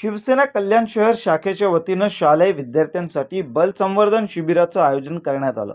शिवसेना कल्याण शहर शाखेच्या वतीनं शालेय विद्यार्थ्यांसाठी बलसंवर्धन शिबिराचं आयोजन करण्यात आलं.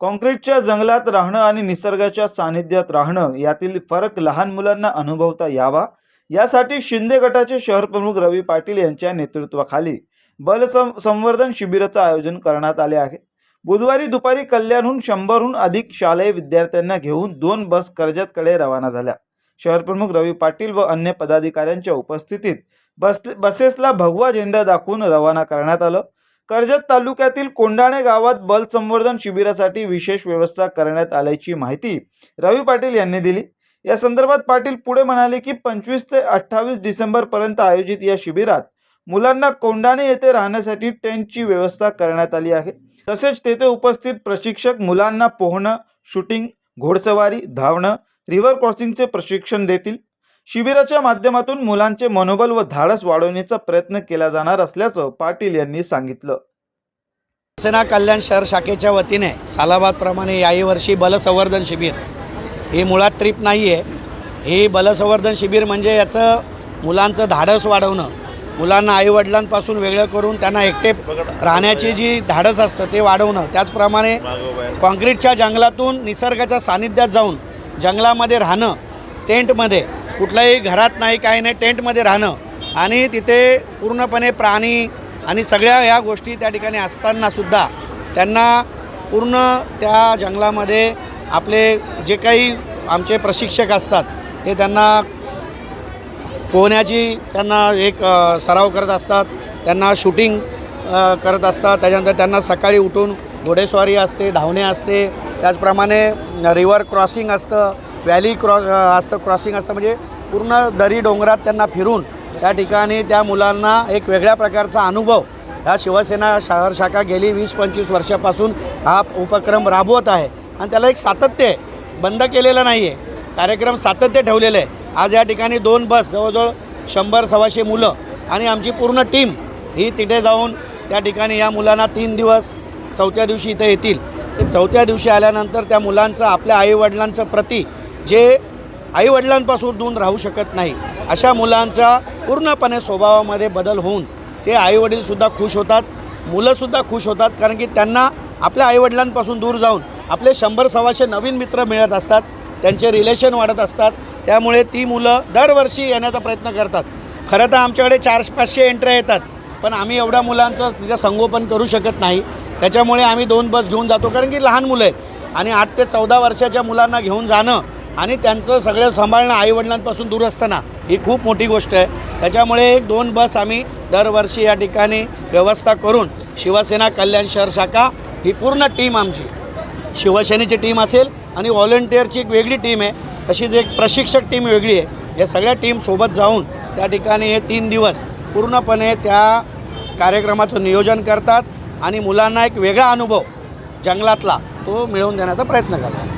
काँक्रीटच्या जंगलात राहणं आणि निसर्गाच्या सानिध्यात राहणं यातील फरक लहान मुलांना अनुभवता यावा. यासाठी शिंदे गटाचे शहर प्रमुख रवी पाटील यांच्या नेतृत्वाखाली बल सं संवर्धन शिबिराचं आयोजन करण्यात आले आहे. बुधवारी दुपारी कल्याणहून शंभरहून अधिक शालेय विद्यार्थ्यांना घेऊन दोन बस कर्जतकडे रवाना झाल्या. शहर प्रमुख रवी पाटील व अन्य पदाधिकाऱ्यांच्या उपस्थितीत बस बसेसला भगवा झेंडा दाखवून रवाना करण्यात आलं. कर्जत तालुक्यातील कोंडाणे गावात बल संवर्धन शिबिरासाठी विशेष व्यवस्था करण्यात आल्याची माहिती रवी पाटील यांनी दिली. या संदर्भात पाटील पुढे म्हणाले की पंचवीस ते अठ्ठावीस डिसेंबरपर्यंत आयोजित या शिबिरात मुलांना कोंडाणे येथे राहण्यासाठी टेंटची व्यवस्था करण्यात आली आहे. तसेच तेथे उपस्थित प्रशिक्षक मुलांना पोहणं शूटिंग घोडसवारी धावणं रिव्हर क्रॉसिंगचे प्रशिक्षण देतील. शिबिराच्या माध्यमातून मुलांचे मनोबल व धाडस वाढवण्याचा प्रयत्न केला जाणार असल्याचं पाटील यांनी सांगितलं. सेना कल्याण शहर शाखेच्या वतीने सालाबादप्रमाणे याही वर्षी बलसंवर्धन शिबिर. ही मुळात ट्रीप नाही आहे ही बलसंवर्धन शिबिर म्हणजे याचं मुलांचं धाडस वाढवणं. मुलांना आईवडिलांपासून वेगळं करून त्यांना एकटे राहण्याची जी धाडस असतं ते वाढवणं. त्याचप्रमाणे कॉन्क्रीटच्या जंगलातून निसर्गाच्या सानिध्यात जाऊन जंगलामध्ये राहणं टेंटमध्ये कुठल्याही घरात नाही काही नाही टेंटमध्ये राहणं. आणि तिथे पूर्णपणे प्राणी आणि सगळ्या ह्या गोष्टी त्या ठिकाणी असतानासुद्धा त्यांना पूर्ण त्या जंगलामध्ये आपले जे काही आमचे प्रशिक्षक असतात ते त्यांना पोहण्याची त्यांना एक सराव करत असतात त्यांना शूटिंग करत असतात. त्याच्यानंतर त्यांना सकाळी उठून घोडेस्वारी असते धावणे असते. त्याचप्रमाणे रिवर क्रॉसिंग असतं. व्हॅली क्रॉस असतं क्रॉसिंग असतं. म्हणजे पूर्ण दरी डोंगरात त्यांना फिरून त्या ठिकाणी त्या मुलांना एक वेगळ्या प्रकारचा अनुभव. ह्या शिवसेना शहर शाखा गेली वीस पंचवीस वर्षापासून हा उपक्रम राबवत आहे. आणि त्याला एक सातत्य आहे. बंद केलेलं नाही आहे कार्यक्रम सातत्य ठेवलेलं आहे. आज या ठिकाणी दोन बस जवळजवळ शंभर सव्वाशे मुलं आणि आमची पूर्ण टीम ही तिथे जाऊन त्या ठिकाणी या मुलांना तीन दिवस चौथ्या दिवशी इथे येतील. ते चौथ्या दिवशी आल्यानंतर त्या मुलांचं आपल्या आईवडिलांचं प्रती जे आईवडिलांपासून दूर राहू शकत नाही अशा मुलांचा पूर्णपणे स्वभावामध्ये बदल होऊन ते आईवडीलसुद्धा खुश होतात मुलंसुद्धा खुश होतात कारण की त्यांना आपल्या आईवडिलांपासून दूर जाऊन आपले शंभर सव्वाशे नवीन मित्र मिळत असतात त्यांचे रिलेशन वाढत असतात त्यामुळे ती मुलं दरवर्षी येण्याचा प्रयत्न करतात. खरं तर आमच्याकडे चार पाचशे एंट्र्या येतात पण आम्ही एवढ्या मुलांचं तिथं संगोपन करू शकत नाही. त्याच्यामुळे आम्ही दोन बस घेऊन जातो कारण की लहान मुलं आहेत. आणि आठ ते चौदा वर्षाच्या मुलांना घेऊन जाणं आणि त्यांचं सगळं सांभाळणं आईवडिलांपासून दूर असताना ही खूप मोठी गोष्ट आहे. त्याच्यामुळे एक दोन बस आम्ही दरवर्षी या ठिकाणी व्यवस्था करून शिवसेना कल्याण शहर शाखा ही पूर्ण टीम आमची शिवसेनेची टीम असेल आणि व्हॉलंटिअरची एक वेगळी टीम आहे. तशीच एक प्रशिक्षक टीम वेगळी आहे. या सगळ्या टीम सोबत जाऊन त्या ठिकाणी हे तीन दिवस पूर्णपणे त्या कार्यक्रमाचं नियोजन करतात आणि मुलांना एक वेगळा अनुभव जंगलातला तो मिळवून देण्याचा प्रयत्न करतात.